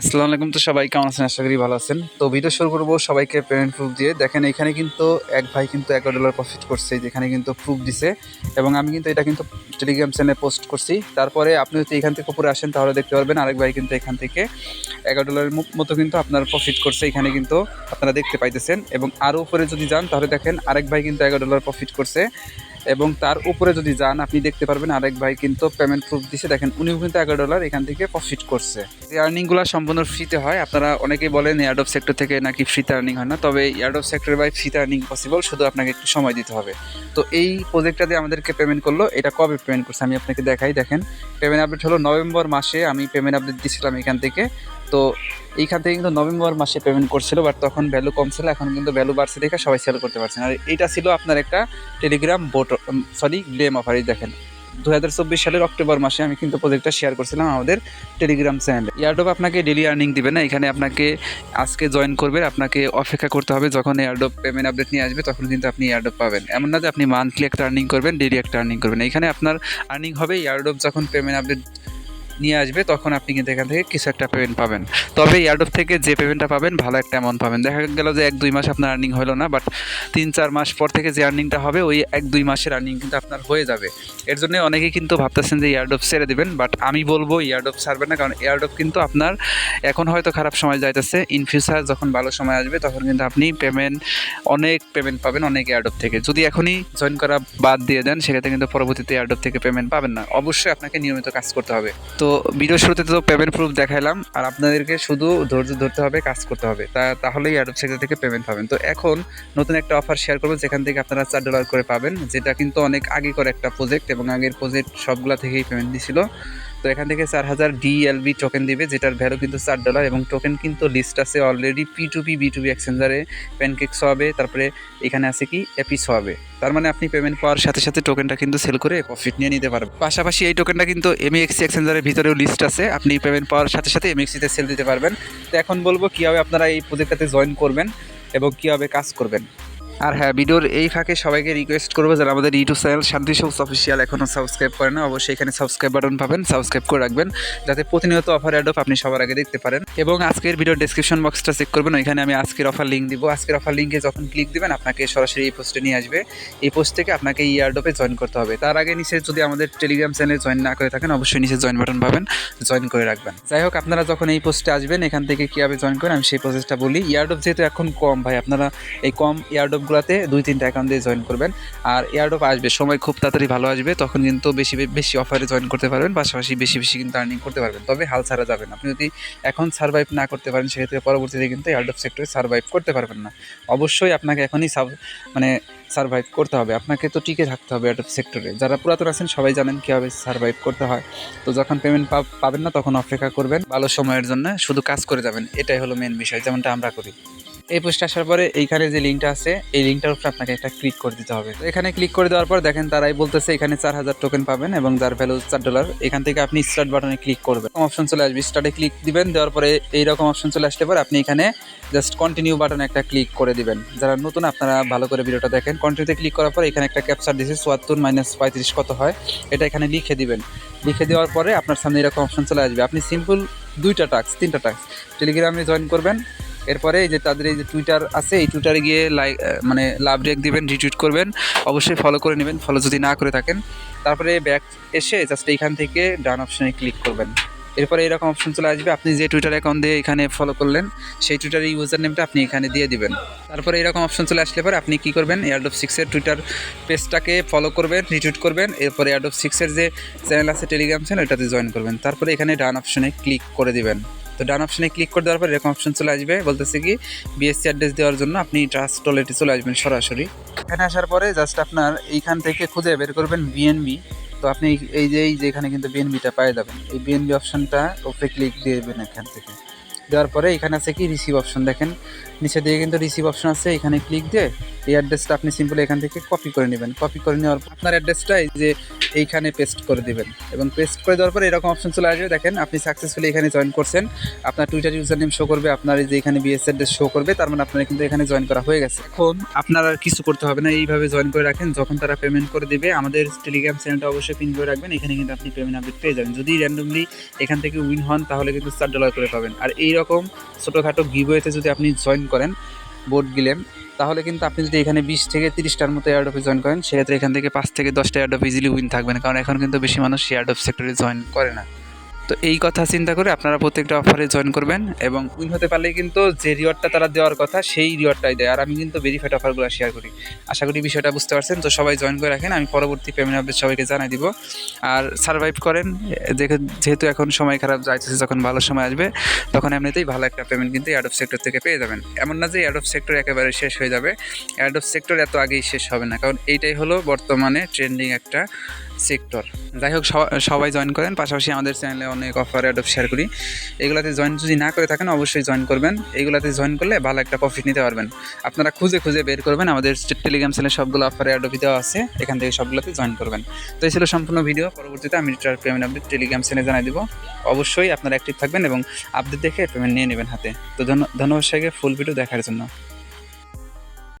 আসসালামু আলাইকুম তো সবাই, কেমন আছেন? আশা করি ভালো আছেন। তো ভিডিও শুরু করব সবাইকে পেমেন্ট প্রুফ দিয়ে। দেখেন, এখানে কিন্তু এক ভাই কিন্তু এগারো ডলার প্রফিট করছে যেখানে কিন্তু প্রুফ দিছে। এবং আমি কিন্তু এটা কিন্তু টেলিগ্রাম চ্যানেলে পোস্ট করছি। তারপরে আপনি যদি এখান থেকে উপরে আসেন, তাহলে দেখতে পারবেন আরেক ভাই কিন্তু এখান থেকে এগারো ডলারের মতো কিন্তু আপনার প্রফিট করছে। এখানে কিন্তু আপনারা দেখতে পাইতেছেন। এবং আরও উপরে যদি যান, তাহলে দেখেন আরেক ভাই কিন্তু এগারো ডলার প্রফিট করছে। এবং তার উপরে যদি যান, আপনি দেখতে পারবেন আরেক ভাই কিন্তু পেমেন্ট প্রুফ দিছে। দেখেন, উনিও কিন্তু এগারো ডলার এখান থেকে প্রফিট করছে। এই আর্নিংগুলো সম্পূর্ণ ফ্রিতে হয়, আপনারা অনেকেই বলেন এয়ারডপ সেক্টর থেকে নাকি ফ্রিতে আর্নিং হয় না, তবে এয়ারডপ সেক্টরে বাই ফ্রিতে আর্নিং পসিবল শুধু আপনাকে একটু সময় দিতে হবে। তো এই প্রজেক্টটা দিয়ে আমাদেরকে পেমেন্ট করল, এটা কবে পেমেন্ট করছে আমি আপনাকে দেখাই। দেখেন পেমেন্ট আপডেট হলো নভেম্বর মাসে আমি পেমেন্ট আপডেট দিয়েছিলাম এখান থেকে। তো এইখান থেকে কিন্তু নভেম্বর মাসে পেমেন্ট করছিল বাট তখন ভ্যালু কম ছিল, এখন কিন্তু ভ্যালু বাড়ছে দেখে সবাই সেল করতে পারছেন আর এইটা ছিল আপনার একটা টেলিগ্রাম বোট সরি গ্লেম অফার দেখেন। দু হাজার চব্বিশ সালের অক্টোবর মাসে আমি কিন্তু প্রজেক্টটা শেয়ার করছিলাম আমাদের টেলিগ্রাম চ্যানেলে এয়ারডপ আপনাকে ডেলি আর্নিং দিবে না, এখানে আপনাকে আজকে জয়েন করবে, আপনাকে অপেক্ষা করতে হবে, যখন এয়ারডপ পেমেন্ট আপডেট নিয়ে আসবে, তখন কিন্তু আপনি এয়ারডপ পাবেন। এমন না যে আপনি মান্থলি একটা আর্নিং করবেন ডেলি একটা আর্নিং করবেন। এখানে আপনার আর্নিং হবে এয়ারডপ যখন পেমেন্ট আপডেট নিয়ে আসবে, তখন আপনি কিন্তু এখান থেকে কিছু একটা পেমেন্ট পাবেন। তবে এয়ারডপ থেকে যে পেমেন্টটা পাবেন, ভালো একটা অ্যামাউন্ট পাবেন। দেখা গেল যে এক, দুই মাস আপনার আর্নিং হলো না বাট তিন, চার মাস পর থেকে যে আর্নিংটা হবে, ওই এক, দুই মাসের আর্নিং কিন্তু আপনার হয়ে যাবে। এর জন্য অনেকেই কিন্তু ভাবতেছেন যে এয়ারডপ ছেড়ে দেবেন বাট আমি বলব এয়ারডপ ছাড়বেন না, কারণ এয়ারডপ কিন্তু আপনার এখন হয়তো খারাপ সময় যাইতেছে। ইন ফিউচার যখন ভালো সময় আসবে, তখন কিন্তু আপনি পেমেন্ট অনেক পেমেন্ট পাবেন অনেক এয়ারডপ থেকে। যদি এখনই জয়েন করা বাদ দিয়ে দেন, সেক্ষেত্রে কিন্তু পরবর্তীতে এয়ারডপ থেকে পেমেন্ট পাবেন না। অবশ্যই আপনাকে নিয়মিত কাজ করতে হবে। তো ভিডিও শুরুতে তো পেমেন্ট প্রুফ দেখাইলাম, আর আপনাদেরকে শুধু ধৈর্য ধরতে হবে, কাজ করতে হবে। তা, তাহলেই অ্যাডপ সেক্টর থেকে পেমেন্ট পাবেন। তো এখন নতুন একটা অফার শেয়ার করব যেখান থেকে আপনারা চার ডলার করে পাবেন, যেটা কিন্তু অনেক আগে করে একটা প্রজেক্ট এবং আগের প্রজেক্ট সবগুলা থেকেই পেমেন্ট দিছিল। তো এখান থেকে চার হাজার ডিএলবি টোকেন দিবে, যেটার ভ্যালু কিন্তু চার ডলার এবং টোকেন কিন্তু লিস্ট আছে already P to P B to B এক্সচেঞ্জারে pancakes হবে তারপরে এখানে আছে কি এপিস হবে তার মানে আপনি পেমেন্ট পাওয়ার সাথে সাথে টোকেনটা কিন্তু সেল করে প্রফিট নিয়ে নিতে পারবেন। পাশাপাশি এই টোকেনটা কিন্তু এমএক্সি এক্সচেঞ্জারের ভিতরেও লিস্ট আছে, আপনি পেমেন্ট পাওয়ার সাথে সাথে এমএক্সিতে সেল দিতে পারবেন। তো এখন বলব কীভাবে আপনারা এই প্রজেক্টটাতে জয়েন করবেন এবং কীভাবে কাজ করবেন। আর হ্যাঁ ভিডিওর এই ফাঁকে সবাইকে রিকোয়েস্ট করব যারা আমাদের ইউটিউব চ্যানেল শান্তি সবুজ অফিসিয়াল এখনও সাবস্ক্রাইব করেন না, অবশ্যই এখানে সাবস্ক্রাইব বাটন পাবেন সাবস্ক্রাইব করে রাখবেন, যাতে প্রতিনিয়ত অফার অ্যাডপ আপনি সবার আগে দেখতে পারেন। এবং আজকের ভিডিওর ডেসক্রিপশন বক্সটা চেক করবেন, ওইখানে আমি আজকের অফার লিঙ্ক দিব। আজকের অফার লিঙ্কে যখন ক্লিক দিবেন, আপনাকে সরাসরি এই পোস্টে নিয়ে আসবে। এই পোস্ট থেকে আপনাকে এই ইয়ারডপে জয়েন করতে হবে। তার আগে নিচে যদি আমাদের টেলিগ্রাম চ্যানেলে জয়েন না করে থাকেন, অবশ্যই নিচে জয়েন বাটন পাবেন জয়েন করে রাখবেন। যাই হোক, আপনারা যখন এই পোস্টে আসবেন, এখান থেকে কীভাবে জয়েন করেন, আমি সেই প্রসেসটা বলি। ইয়ারডপ যেহেতু এখন কম, ভাই, আপনারা এই কম ইয়ারডপগুলোতে দুই, তিনটা অ্যাকাউন্ট দিয়ে জয়েন করবেন। আর এয়ারডপ আসবে, সময় খুব তাড়াতাড়ি ভালো আসবে, তখন কিন্তু বেশি বেশি অফারে জয়েন করতে পারবেন, পাশাপাশি বেশি বেশি কিন্তু আর্নিং করতে পারবেন। তবে হাল ছাড়া যাবেন আপনি যদি এখন সার্ভাইভ না করতে পারেন, সেক্ষেত্রে পরবর্তীতে কিন্তু এয়ারডপ সেক্টরে সার্ভাইভ করতে পারবেন না। অবশ্যই আপনাকে এখনই সাব মানে সার্ভাইভ করতে হবে। আপনাকে তো টিকে থাকতে হবে এয়ারডপ সেক্টরে যারা পুরাতন আছেন, সবাই জানেন কীভাবে সার্ভাইভ করতে হয়। তো যখন পেমেন্ট পাবেন না, তখন অপেক্ষা করবেন। ভালো সময়ের জন্য শুধু কাজ করে যাবেন। এটাই হলো মেন বিষয়, যেমনটা আমরা করি। এই পোস্টে আসার পরে এইখানে যে লিঙ্কটা আছে, এই লিঙ্কটার উপরে আপনাকে একটা ক্লিক করে দিতে হবে। এখানে ক্লিক করে দেওয়ার পর দেখেন তারাই বলতেছে এখানে চার হাজার টোকেন পাবেন এবং যার ভ্যালু চার ডলার এখান থেকে আপনি স্টার্ট বাটনে ক্লিক করবেন। অপশন চলে আসবে স্টার্টে ক্লিক দিবেন, দেওয়ার পরে এইরকম অপশন চলে আসতে পরে আপনি এখানে জাস্ট কন্টিনিউ বাটনে একটা ক্লিক করে দিবেন। যারা নতুন আপনারা ভালো করে ভিডিওটা দেখেন কন্টিনিউতে ক্লিক করার পর এখানে একটা ক্যাপচার দিয়েছে চুয়াত্তর মাইনাস পঁয়ত্রিশ কত হয়, এটা এখানে লিখে দিবেন। লিখে দেওয়ার পরে আপনার সামনে এরকম অপশন চলে আসবে। আপনি সিম্পল দুইটা টাস্ক তিনটা টাস্ক টেলিগ্রামে জয়েন করবেন এরপরে যে তাদের এই যে টুইটার আছে, এই টুইটারে গিয়ে লাইক মানে লাভ রেক দিবেন রিটুইট করবেন, অবশ্যই ফলো করে নেবেন ফলো যদি না করে থাকেন। তারপরে ব্যাক এসে জাস্ট এইখান থেকে ডান অপশনে ক্লিক করবেন। এরপরে এরকম অপশন চলে আসবে, আপনি যে টুইটার অ্যাকাউন্ট দিয়ে এখানে ফলো করলেন, সেই টুইটারের ইউজার নেমটা আপনি এখানে দিয়ে দিবেন। তারপরে এরকম অপশন চলে আসলে পরে আপনি কী করবেন এয়ারডপ সিক্সের টুইটার পেজটাকে ফলো করবেন রিটুইট করবেন, এরপরে এয়ারডপ সিক্সের যে চ্যানেল আছে টেলিগ্রাম চ্যানেল ওটাতে জয়েন করবেন। তারপরে এখানে ডান অপশনে ক্লিক করে দিবেন। তো ডান অপশনে ক্লিক করে দেওয়ার পর এরকম অপশন চলে আসবে। বলতেছে কি বিএসসি অ্যাড্রেস দেওয়ার জন্য আপনি ট্রাস্ট টলেটে চলে আসবেন সরাসরি। এখানে আসার পরে জাস্ট আপনার এইখান থেকে খুঁজে বের করবেন বিএনবি তো আপনি এই যে এই যে এখানে কিন্তু বিএনবিটা পেয়ে যাবেন। এই বিএনবি অপশনটা ওপরে ক্লিক দিয়ে দেবেন এখান থেকে। দেওয়ার পরে এখানে আছে কি রিসিভ অপশন দেখেন। নিচে দিয়ে কিন্তু রিসিভ অপশন আছে। এখানে ক্লিক দিয়ে এই অ্যাড্রেসটা আপনি সিম্পলি এখান থেকে কপি করে নেবেন। কপি করে নেওয়ার পর আপনার অ্যাড্রেসটা এই যে এইখানে পেস্ট করে দিবেন। এবং পেস্ট করে দেওয়ার পরে এরকম অপশন চলে আসবে। দেখেন, আপনি সাকসেসফুলি এখানে জয়েন করছেন। আপনার টুইটার ইউজার নেম শো করবে, আপনার এই যে এখানে বিএস অ্যাড্রেস শো করবে, তার মানে আপনার কিন্তু এখানে জয়েন করা হয়ে গেছে। এখন আপনার আর কিছু করতে হবে না। এইভাবে জয়েন করে রাখেন, যখন তারা পেমেন্ট করে দেবে, আমাদের টেলিগ্রাম চ্যানেলটা অবশ্যই পিন করে রাখবেন। এখানে কিন্তু আপনি পেমেন্ট আপডেট পেয়ে যাবেন। যদি র্যান্ডমলি এখান থেকে উইন হন, তাহলে কিন্তু চার ডলার করে পাবেন। আর এইরকম ছোটোখাটো গিভওয়েতে যদি আপনি জয়েন করেন বোর্ড গেলেম তাহলে কিন্তু আপনি যদি এখানে বিশ থেকে তিরিশটার মতো এয়ারডপে জয়েন করেন, সেক্ষেত্রে এখান থেকে পাঁচ থেকে দশটা এয়ারডপ ইজিলি উইন থাকবেন কারণ এখন কিন্তু বেশি মানুষ এয়ারডপ সেক্টরে জয়েন করে না। তো এই কথা চিন্তা করে আপনারা প্রত্যেকটা অফারে জয়েন করবেন এবং উইন হতে পারলেই কিন্তু যে রিওয়ার্ডটা তারা দেওয়ার কথা সেই রিওয়ার্ডটাই দেয়। আর আমি কিন্তু ভেরিফাইড অফারগুলো শেয়ার করি। আশা করি বিষয়টা বুঝতে পারছেন। তো সবাই জয়েন করে রাখেন। আমি পরবর্তী পেমেন্ট আপডেট সবাইকে জানাই দিব। আর সার্ভাইভ করেন। যেহেতু এখন সময় খারাপ যাইতেছে, যখন ভালো সময় আসবে, তখন এমনিতেই ভালো একটা পেমেন্ট কিন্তু অ্যাড অফ সেক্টর থেকে পেয়ে যাবেন। এমন না যে অ্যাড অফ সেক্টর একেবারে শেষ হয়ে যাবে। অ্যাড অফ সেক্টর এত আগেই শেষ হবে না। কারণ এইটাই হলো বর্তমানে ট্রেন্ডিং একটা সেক্টর যাই হোক, সবা- সবাই জয়েন করেন। পাশাপাশি আমাদের চ্যানেলে অনেক অফার অ্যাড অফ শেয়ার করি। এগুলাতে জয়েন যদি না করে থাকেন, অবশ্যই জয়েন করবেন। এইগুলাতে জয়েন করলে ভালো একটা প্রফিট নিতে পারবেন। আপনারা খুঁজে খুঁজে বের করবেন। আমাদের টেলিগ্রাম চ্যানেলে সবগুলো অফার অ্যাড অফ দেওয়া আছে, এখান থেকে সবগুলোতে জয়েন করবেন। তো এই ছিল সম্পূর্ণ ভিডিও পরবর্তীতে আমি পেমেন্ট আপডেট টেলিগ্রাম চ্যানেলে জানাই দেবো। অবশ্যই আপনারা অ্যাক্টিভ থাকবেন এবং আপডেট দেখে পেমেন্ট নিয়ে নেবেন হাতে। তো ধন্য- ধন্যবাদ সবাইকে। ফুল ভিডিও দেখার জন্য।